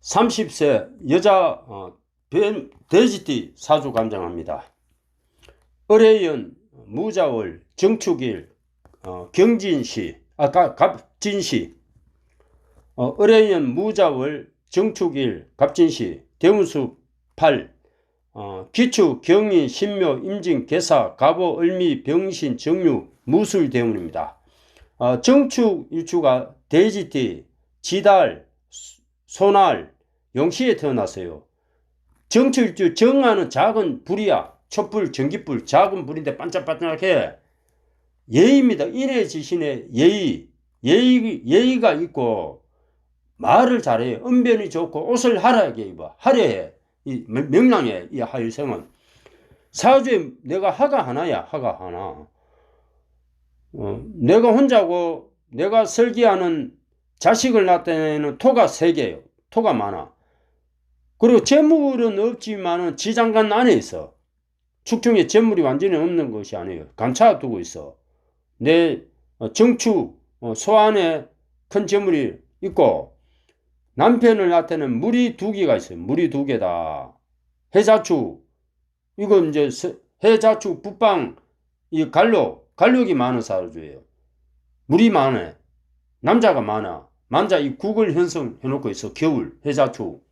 30세 여자 어, 뱀, 돼지띠 사주 감정합니다. 을해연 무자월 정축일 어, 경진시 아까 갑진시 어, 을해연 무자월 정축일 갑진시 대운수 8 어, 기축 경인 신묘 임진 개사 갑오 을미 병신 정유 무술 대운입니다. 어, 정축 일주가 돼지띠 지달 소- 소날 용시에 태어났어요. 정축일주 정하는 작은 불이야. 촛불, 전기불, 작은 불인데 반짝반짝해. 예의입니다. 인의 지신의 예의. 예의, 예의가 있고, 말을 잘해요. 언변이 좋고, 옷을 화려하게 입어. 화려해. 이 명- 명랑해. 이 하일생은. 사주에 내가 하가 하나야. 하가 하나. 어, 내가 혼자고, 내가 설계하는 자식을 낳을 토가 세 개예요. 토가 많아. 그리고 재물은 없지만은 지장간 안에 있어. 축중에 재물이 완전히 없는 것이 아니에요. 감춰두고 있어. 내 어, 정축 어, 소 안에 큰 재물이 있고 남편을 나타내는 물이 두 개가 있어요. 물이 두 개다. 해자축 이거 이제 서- 해자축 북방 이 갈록 갈록이 많은 사주예요. 물이 많아. 남자가 많아. 남자 이 국을 형성해 놓고 있어. 겨울 해자축.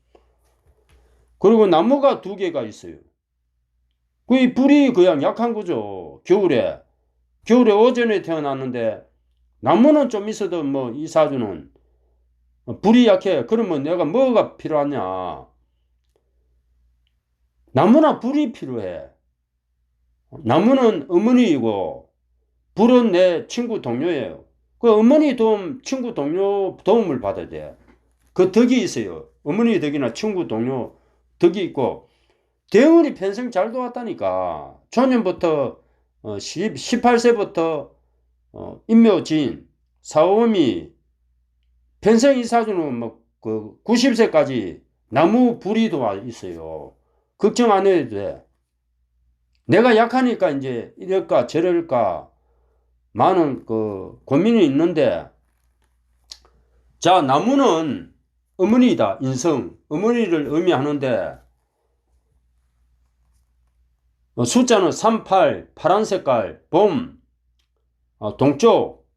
그리고 나무가 두 개가 있어요. 그 불이 그냥 약한 거죠. 겨울에. 겨울에 오전에 태어났는데 나무는 좀 있어도 뭐 이 사주는 불이 약해. 그러면 내가 뭐가 필요하냐? 나무나 불이 필요해. 나무는 어머니이고 불은 내 친구 동료예요. 그 어머니 도움, 친구 동료 도움을 받아야 돼. 그 덕이 있어요. 어머니 덕이나 친구 동료 덕이 있고 대운이 평생 잘 도왔다니까. 초년부터 어, 10, 18세부터 어, 인묘진, 사오미 평생 이 사주는 뭐그 90세까지 나무 도와 있어요. 걱정 안 해도 돼. 내가 약하니까 이제 이럴까 저럴까 많은 그 고민이 있는데 자 나무는 어머니다 인성. 어머니를 의미하는데 어, 숫자는 38 파란 색깔 봄 어, 동쪽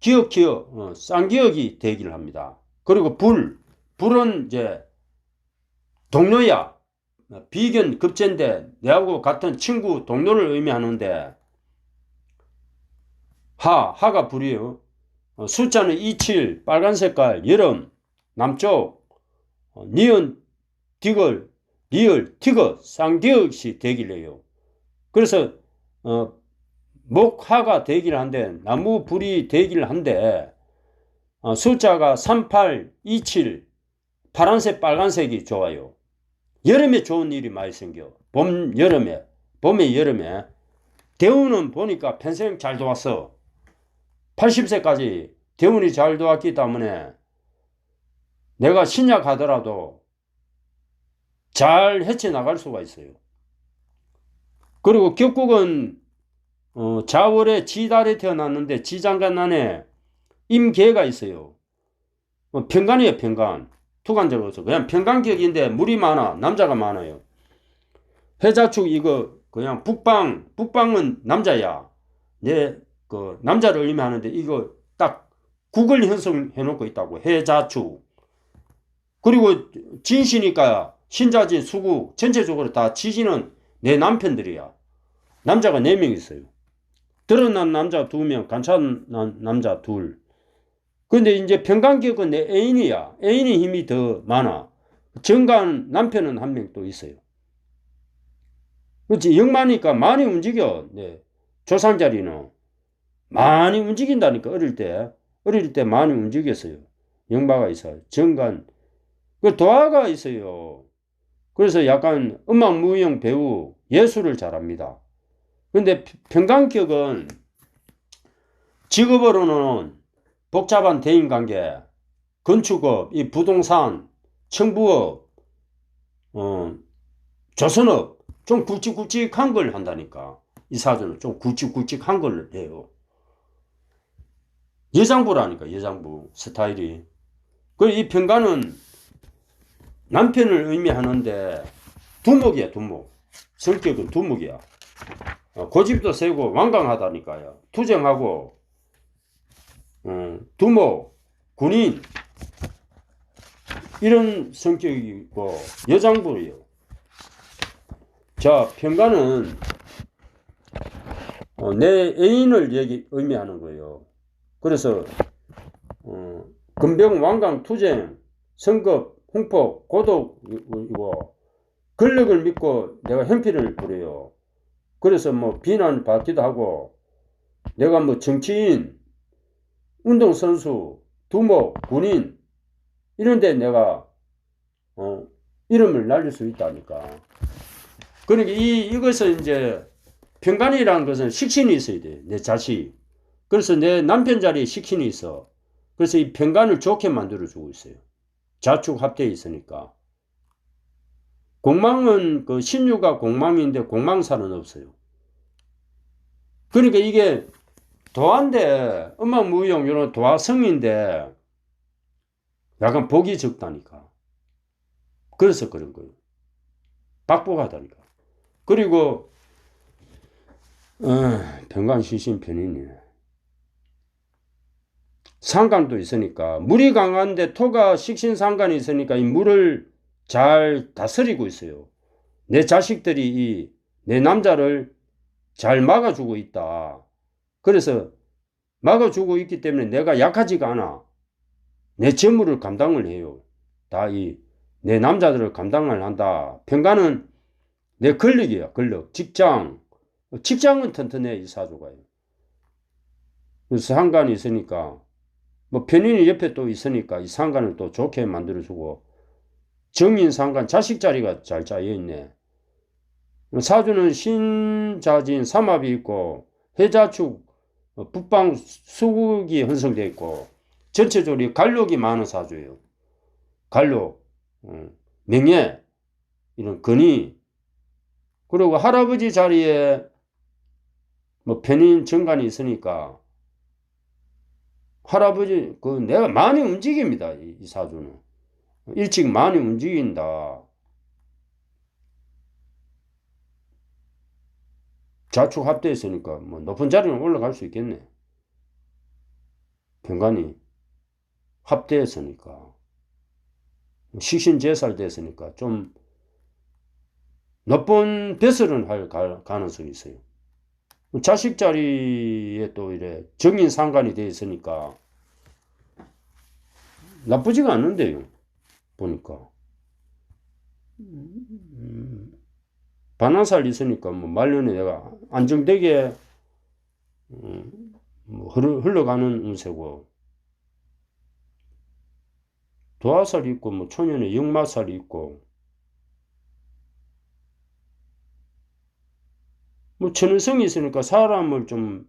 기억 기억 어, 쌍기억이 되기를 합니다. 그리고 불. 불은 이제 동료야. 어, 비견 급제인데 내하고 같은 친구 동료를 의미하는데 하 하가 불이요. 어, 숫자는 27 빨간 색깔 여름 남쪽 어, 니은 디글 리을 티거 쌍디역시 해요. 그래서 어, 목하가 되기를 한데 나무 불이 되기를 한데 어, 숫자가 38, 27 파란색 빨간색이 좋아요. 여름에 좋은 일이 많이 생겨. 봄 여름에 봄에 여름에 대운은 보니까 평생 잘 도왔어. 80세까지 대운이 잘 도왔기 때문에 내가 신약하더라도 잘 헤쳐나갈 수가 있어요. 그리고 격국은 어, 자월에 지달에 태어났는데 지장간 안에 임계가 있어요. 어, 평간이에요, 평간. 투간적으로서 그냥 평간격인데 물이 많아, 남자가 많아요. 회자축 이거 그냥 북방, 북방은 남자야. 내 그 남자를 의미하는데 이거 딱 국을 형성해 놓고 있다고 해자축. 그리고 진시니까 신자진 수구 전체적으로 다 지지는 내 남편들이야. 남자가 네명 있어요. 드러난 남자 두 명, 관찰난 남자 둘. 근데 이제 평강격은 내 애인이야. 애인의 힘이 더 많아. 정관 남편은 한 명 또 있어요. 그렇지. 영마니까 많이 움직여. 네. 조상자리는. 많이 움직인다니까, 어릴 때. 어릴 때 많이 움직였어요. 영마가 있어요. 정관. 그 도화가 있어요. 그래서 약간 음악 무용 배우 예술을 잘합니다. 근데 평강격은 직업으로는 복잡한 대인관계, 건축업, 이 부동산, 청부업, 어, 조선업 좀 굵직굵직한 걸 한다니까. 이 사주는 좀 굵직굵직한 걸 해요. 예장부라니까 예장부 스타일이. 그이 평가는 남편을 의미하는데 두목이야 두목. 성격은 두목이야. 어, 고집도 세고 완강하다니까요. 투쟁하고 어, 두목 군인. 이런 성격이고 여장부예요. 자 평가는 어, 내 애인을 얘기 의미하는 거예요 그래서 어, 금병 완강 투쟁 성급 홍폭 고독이고 권력을 믿고 내가 현피를 부려요. 그래서 뭐 비난 받기도 하고 내가 뭐 정치인, 운동선수, 두목, 군인 이런데 내가 어, 이름을 날릴 수 있다니까. 그러니까 이 이것은 이제 평간이라는 것은 식신이 있어야 돼. 내 자식. 그래서 내 남편 자리에 식신이 있어. 그래서 이 평간을 좋게 만들어 주고 있어요. 자축 합되어 있으니까. 공망은 그 신유가 공망인데 공망사는 없어요. 그러니까 이게 도화인데 음악무용 이런 도화성인데 약간 복이 적다니까. 그래서 그런 거예요. 박복하다니까. 그리고 어, 병간 시신 편이네. 상관도 있으니까 물이 강한데 토가 식신 상관이 있으니까 이 물을 잘 다스리고 있어요. 내 자식들이 이 내 남자를 잘 막아주고 있다. 그래서 막아주고 있기 때문에 내가 약하지가 않아. 내 재물을 감당을 해요. 다 이 내 남자들을 감당을 한다. 평가는 내 권력이야. 권력. 직장. 직장은 튼튼해 이 사주가요. 그래서 상관이 있으니까 뭐 편인이 옆에 또 있으니까 이 상관을 또 좋게 만들어주고 정인 상관 자식 자리가 잘 짜여 있네. 사주는 신자진 삼합이 있고 해자축 북방 수국이 형성되어 있고 전체적으로 갈록이 많은 사주예요. 갈록, 어, 명예, 이런 근위 그리고 할아버지 자리에 뭐 편인 정관이 있으니까 할아버지 그 내가 많이 움직입니다 이, 이 사주는. 일찍 많이 움직인다. 자축 합대했으니까 뭐 높은 자리는 올라갈 수 있겠네. 평간이 합대했으니까. 식신 제살 됐으니까 좀 높은 배설은 할 가능성이 있어요. 자식 자리에 또 이래 정인 상관이 돼 있으니까 나쁘지가 않는데요. 보니까. 음, 반환살 있으니까 뭐 말년에 내가 안정되게 음, 뭐 흘러 가는 운세고 도화살이 있고 뭐 초년에 역마살이 있고 뭐 천연성이 있으니까 사람을 좀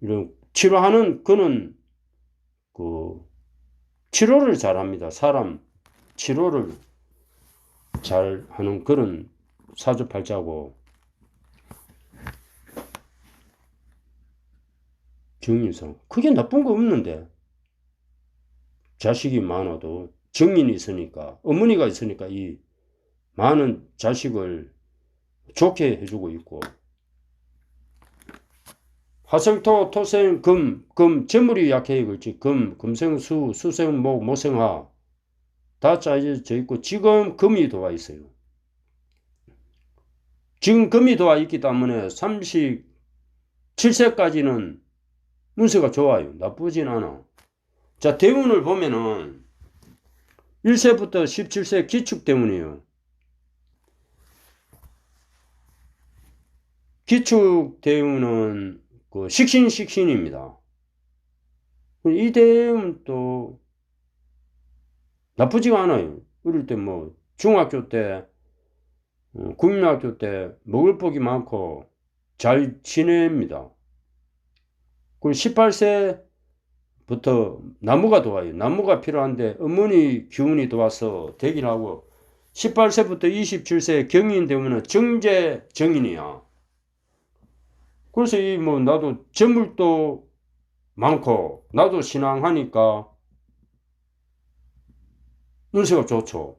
이런 치료하는 그는 그 치료를 잘합니다. 사람 치료를 잘 하는 그런 사주팔자고 정인성 그게 나쁜 거 없는데 자식이 많아도 정인이 있으니까 어머니가 있으니까 이 많은 자식을 좋게 해주고 있고 화생토 토생 금, 금 재물이 약해 그렇지 금, 금생수, 수생목, 모생화 다 짜여져 있고 지금 금이 도와 있어요. 지금 금이 도와 있기 때문에 37세까지는 운세가 좋아요. 나쁘진 않아. 자, 대운을 보면은 1세부터 17세 기축 때문이에요. 기축 대운은 그 식신 식신입니다. 이또 나쁘지가 않아요. 어릴 때 뭐 중학교 때 어, 국민학교 때 먹을 복이 많고 잘 지냅니다. 그리고 18세부터 나무가 도와요. 나무가 필요한데 어머니 기운이 도와서 되긴 하고 18세부터 27세 경인 되면 정제 정인이야. 그래서 이 뭐 나도 재물도 많고 나도 신앙하니까 운세가 좋죠.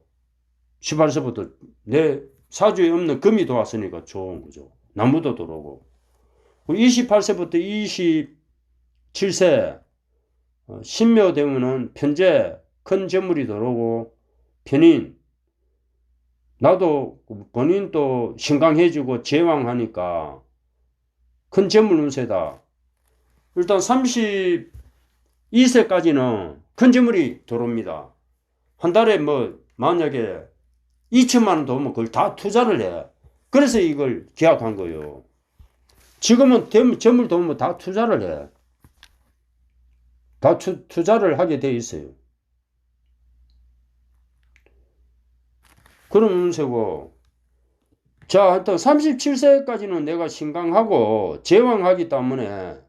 18세부터 내 사주에 없는 금이 들어왔으니까 좋은 거죠. 나무도 들어오고. 28세부터 27세 어, 신묘 되면은 편제 큰 재물이 들어오고 편인 나도 본인 또 신강해주고 제왕하니까 큰 재물 운세다. 일단 32세까지는 큰 재물이 들어옵니다. 한 달에 뭐 만약에 2천만 원 들어오면 그걸 다 투자를 해. 그래서 이걸 계약한 거예요. 지금은 대- 재물 들어오면 다 투자를 해. 다 투, 투자를 하게 돼 있어요. 그런 운세고. 자, 하여튼 37세까지는 내가 신강하고 제왕하기 때문에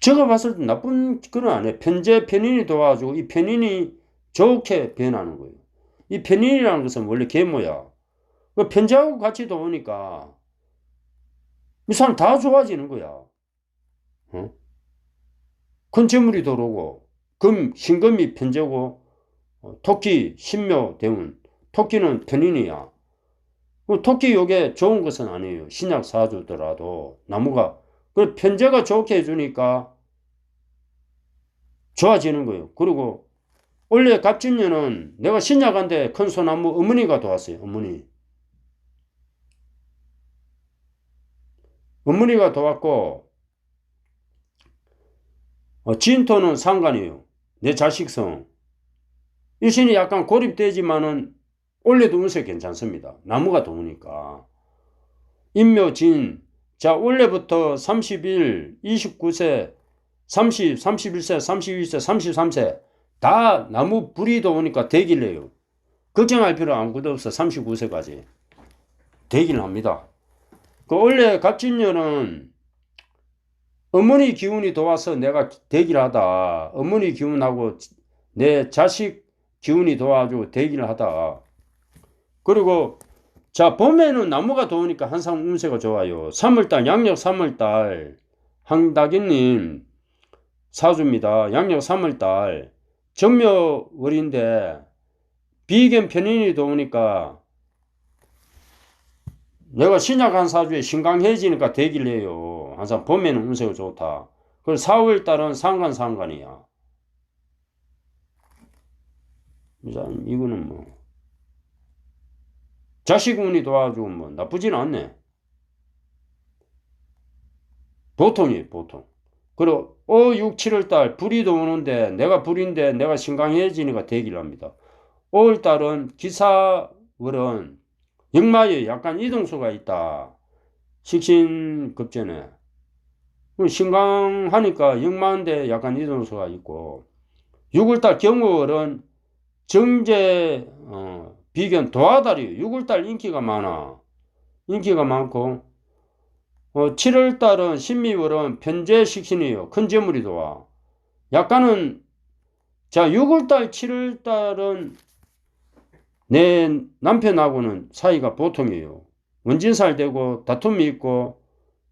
제가 봤을 때 나쁜 그건 아니에요. 편제 편인이 도와주고 이 편인이 좋게 변하는 거예요. 이 편인이라는 것은 원래 계모야. 그 편제하고 같이 도우니까 이 사람 다 좋아지는 거야. 어? 큰 재물이 들어오고 금 신금이 편제고 어, 토끼 신묘 대운 토끼는 편인이야. 그 토끼 요게 좋은 것은 아니에요. 신약 사주더라도 나무가 그 편제가 좋게 해주니까 좋아지는 거예요. 그리고 원래 갑진년은 내가 신약한데 큰 소나무 어머니가 도왔어요. 어머니. 어머니가 도왔고 어, 진토는 상관이에요. 내 자식성. 일신이 약간 고립되지만은 올해도 운세 괜찮습니다. 나무가 도우니까. 인묘진. 자, 올해부터 31, 29세, 30, 31세, 32세, 33세. 다 나무 불이 도우니까 해요. 걱정할 필요 아무것도 없어. 39세까지. 대기를 합니다. 그 원래 갑진년은 어머니 기운이 도와서 내가 대기를 하다. 어머니 기운하고 내 자식 기운이 도와주고 대기를 하다. 그리고 자 봄에는 나무가 도우니까 항상 운세가 좋아요. 3월달 양력 3월달 황다기님 사주입니다. 양력 3월달 정묘월인데 비견 편인이 도우니까 내가 신약한 사주에 신강해지니까 대기를 해요. 항상 봄에는 운세가 좋다. 그리고 4월달은 상관 상관이야. 일단 이거는 뭐 자식 운이 도와주고 뭐 나쁘진 않네. 보통이에요, 보통. 그리고 5, 6, 7월 달 불이 들어오는데 내가 불인데 내가 신강해지니까 대기를 합니다. 5월 달은 기사월은 역마에 약간 이동수가 있다. 식신급제네. 그 신강하니까 역마인데 약간 이동수가 있고 6월 달 경월은 정제 어, 비견 도화달이 6월달 인기가 많아. 인기가 많고 어, 7월달은 신미월은 편제식신이에요. 큰 재물이 도와. 약간은 자 6월달 7월달은 내 남편하고는 사이가 보통이에요. 원진살 되고 다툼이 있고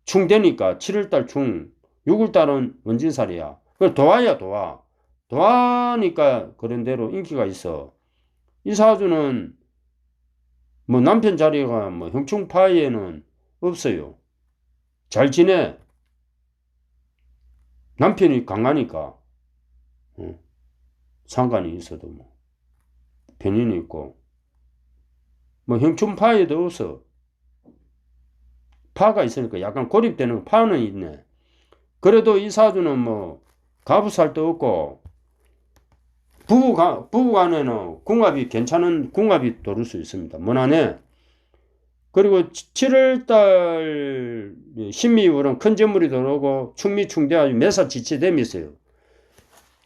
충되니까 7월달 충 6월달은 원진살이야. 그 도화야 도화. 도화니까 그런 대로 인기가 있어. 이 사주는 뭐 남편 자리가 뭐 형충파에는 없어요. 잘 지내. 남편이 강하니까 어, 상관이 있어도 뭐 변인이 있고 뭐 형충파에도 없어. 파가 있으니까 약간 고립되는 파는 있네. 그래도 이 사주는 뭐 가부살도 없고 부부가, 부부간에는 궁합이 괜찮은 궁합이 도를 수 있습니다. 무난해. 그리고 7월달 신미월은 큰 재물이 들어오고 충미 충대하고 매사 지체됨이 있어요.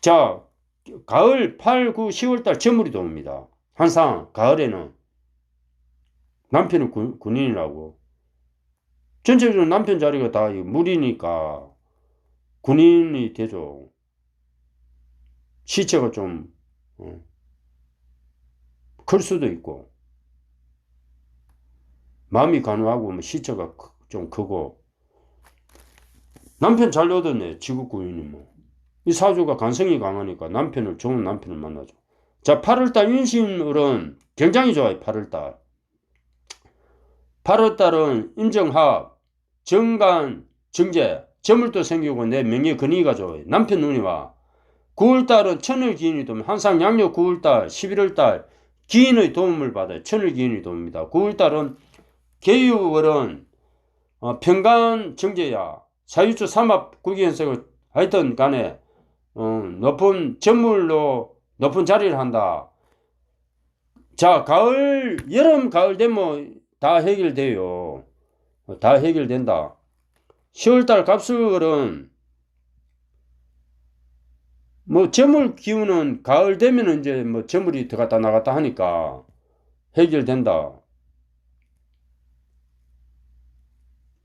자, 가을 8, 9, 10월달 재물이 들어옵니다. 항상 가을에는 남편은 군, 군인이라고. 전체적으로 남편 자리가 다 물이니까 군인이 되죠. 시체가 좀, 어, 클 수도 있고, 마음이 간호하고, 뭐 시체가 크- 좀 크고, 남편 잘 얻었네, 지국구인이 뭐. 이 사주가 간성이 강하니까 남편을, 좋은 남편을 만나죠. 자, 8월달 인신을은 굉장히 좋아요, 8월달. 8월달은 임정합, 정간, 정제, 점을도 생기고 내 명예 근위가 좋아요. 남편 눈이 와. 9월달은 천을 기인이 도움, 항상 양력 9월달, 11월달 기인의 도움을 받아요. 천을 기인이 도움입니다. 9월달은 개유월은 어, 평간 정제야. 사유주 삼합 구기현석을 하여튼 간에 어, 높은 전물로 높은 자리를 한다. 자, 가을, 여름, 가을 되면 다 해결돼요. 어, 다 해결된다. 10월달 갑술은 뭐 저물 기운은 가을 되면 이제 뭐 저물이 들어갔다 나갔다 하니까 해결된다.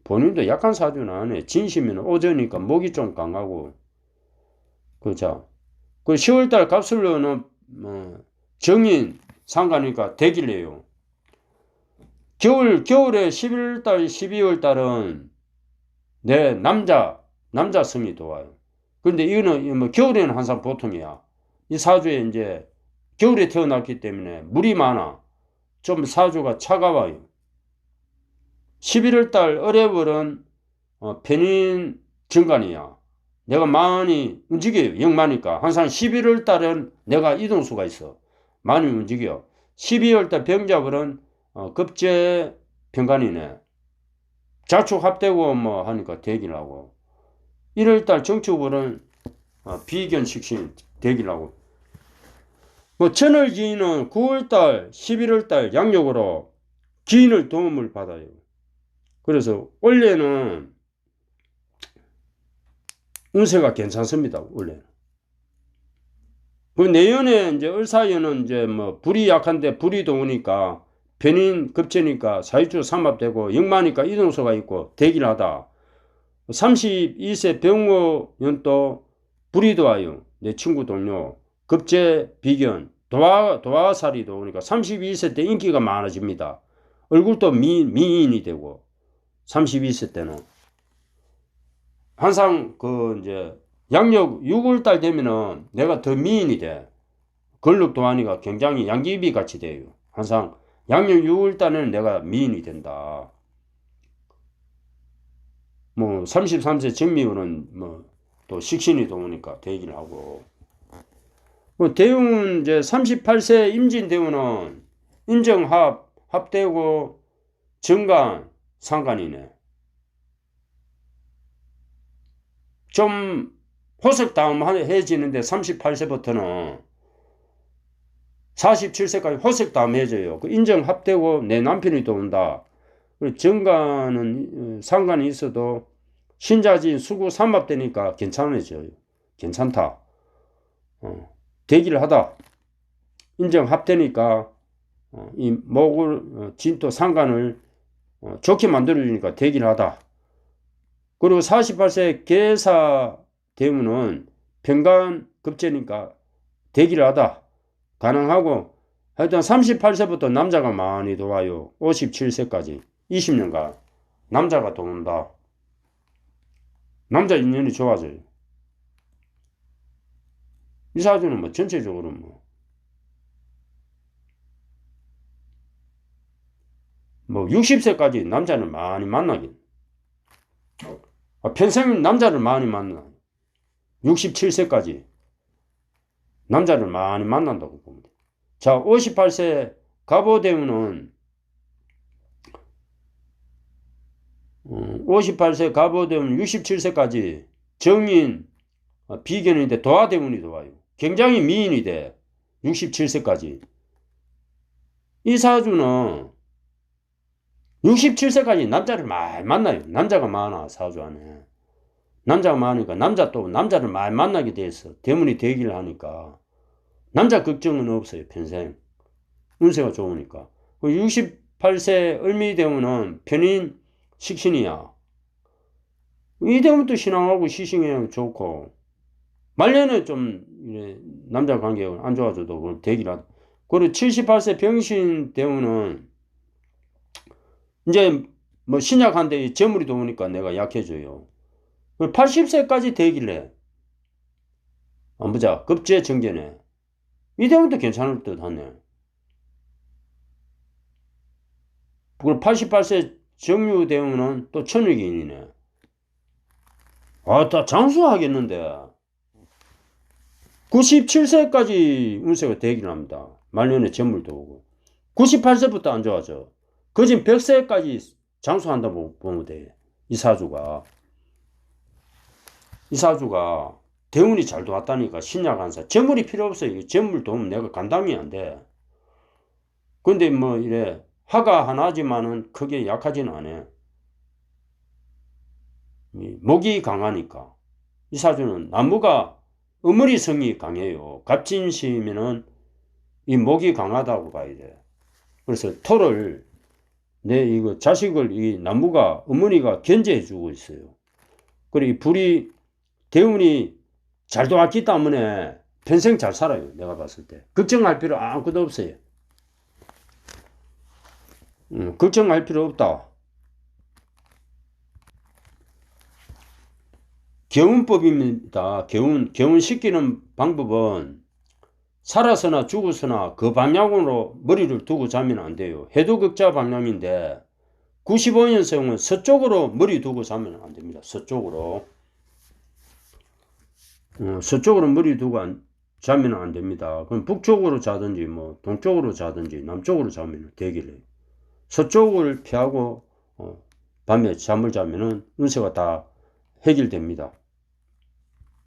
본인도 약한 사주는 안 해. 진심은 오전이니까 목이 좀 강하고. 그죠. 그 10월달 갑술로는 뭐 정인 상가니까 대길래요. 겨울, 겨울에 11월달, 12월달은 내 남자, 남자 성이 좋아요. 근데 이거는 뭐 겨울에는 항상 보통이야. 이 사주에 이제 겨울에 태어났기 때문에 물이 많아. 좀 사주가 차가워요. 11월 달 어뢰월은 어, 편인 정관이야. 내가 많이 움직여요. 영마니까. 항상 11월 달은 내가 이동수가 있어. 많이 움직여. 12월 달 병자월은 어, 급제 병관이네. 자축 합되고 뭐 하니까 대기를 하고. 1월달 정축월은 어, 비견 식신 대기를 하고. 뭐 천을 기인은 9월달, 11월달 양력으로 기인을 도움을 받아요. 그래서 원래는 운세가 괜찮습니다. 원래는. 그 내연에 이제 을사연은 이제 뭐 불이 약한데 불이 도우니까 변인 급제니까 사유주 삼합되고 역마니까 이동소가 있고 대기를 하다. 32세 병호연도 불이 도와요. 내 친구 동료 급제 비견 도화 도화살이 도우니까 32세 때 인기가 많아집니다. 얼굴도 미, 미인이 되고 32세 때는 항상 그 이제 양력 6월달 되면은 내가 더 미인이 돼. 걸룩 도하니까 굉장히 양귀비 같이 돼요. 항상 양력 6월달에는 내가 미인이 된다. 뭐 33세 정미우는 뭐 또 식신이 도우니까 대기를 하고 뭐 대웅은 이제 38세 임진 대우는 인정합 합되고 정관 상관이네. 좀 호석 다음 해지는데 38세부터는 47세까지 호석 다음 해져요. 그 인정 합되고 내 남편이 또 온다. 정관은 어, 상관이 있어도 신자진 수구 삼합되니까 괜찮아져요. 괜찮다. 어, 대기를 하다. 인정 합되니까 어, 이 목을 어, 진토 상관을 어, 좋게 만들어주니까 대기를 하다. 그리고 48세 계사 대문은 평간 급제니까 대기를 하다. 가능하고 하여튼 38세부터 남자가 많이 도와요. 57세까지 20년간 남자가 도운다. 남자 인연이 좋아져요. 이 사주는 뭐 전체적으로 뭐, 뭐 60세까지 남자는 많이 만나긴. 아, 평생 남자를 많이 만나. 67세까지 남자를 많이 만난다고 봅니다. 자, 58세 가보대우는 58세 어, 가보대운 67세까지 정인 어, 비견인데 도화대운이 도와요. 굉장히 미인이 돼. 67세까지. 이 사주는 67세까지 남자를 많이 만나요. 남자가 많아, 사주 안에. 남자가 많으니까 남자 또 남자를 많이 만나게 돼서 대문이 되기를 하니까 남자 걱정은 없어요, 평생. 운세가 좋으니까. 68세 그 을미대운은 편인 식신이야. 이대운도 신앙하고 시신이 좋고 말년에 좀 남자 관계가 안 좋아져도 되기를 하다. 그리고 78세 병신 대운은 이제 뭐 신약한데 재물이 도우니까 내가 약해져요. 80세까지 되길래 안 보자 급제 정전에 이대훈도 괜찮을 듯 하네. 그리고 88세 정유대원은 또 천육인이네. 아, 다 장수하겠는데. 97세까지 운세가 되긴 합니다. 말년에 전물도 오고. 98세부터 안 좋아져. 거진 100세까지 장수한다 고 보면 돼. 이 사주가. 이 사주가 대운이 잘 도왔다니까 신약 한사. 재물이 필요 없어요. 재물 도움 내가 감당이 안 돼. 근데 뭐 이래 화가 하나지만은 크게 약하지는 않아. 이 목이 강하니까. 이 사주는 나무가 어머니성이 강해요. 갑진시면은 이 목이 강하다고 봐야 돼. 그래서 토를 내 이거 자식을 이 나무가 어머니가 견제해 주고 있어요. 그리고 이 불이 대운이 잘 도왔기 때문에 평생 잘 살아요. 내가 봤을 때. 걱정할 필요 아무것도 없어요. 음, 걱정할 필요 없다. 개운법입니다. 개운, 개운시키는 방법은 살아서나 죽어서나 그 방향으로 머리를 두고 자면 안 돼요. 해도극자 방향인데 95년생은 서쪽으로 머리 두고 자면 안 됩니다. 서쪽으로. 어, 서쪽으로 머리 두고 안, 자면 안 됩니다. 그럼 북쪽으로 자든지 뭐 동쪽으로 자든지 남쪽으로 자면 되길래 서쪽을 피하고 어, 밤에 잠을 자면은 운세가 다 해결됩니다.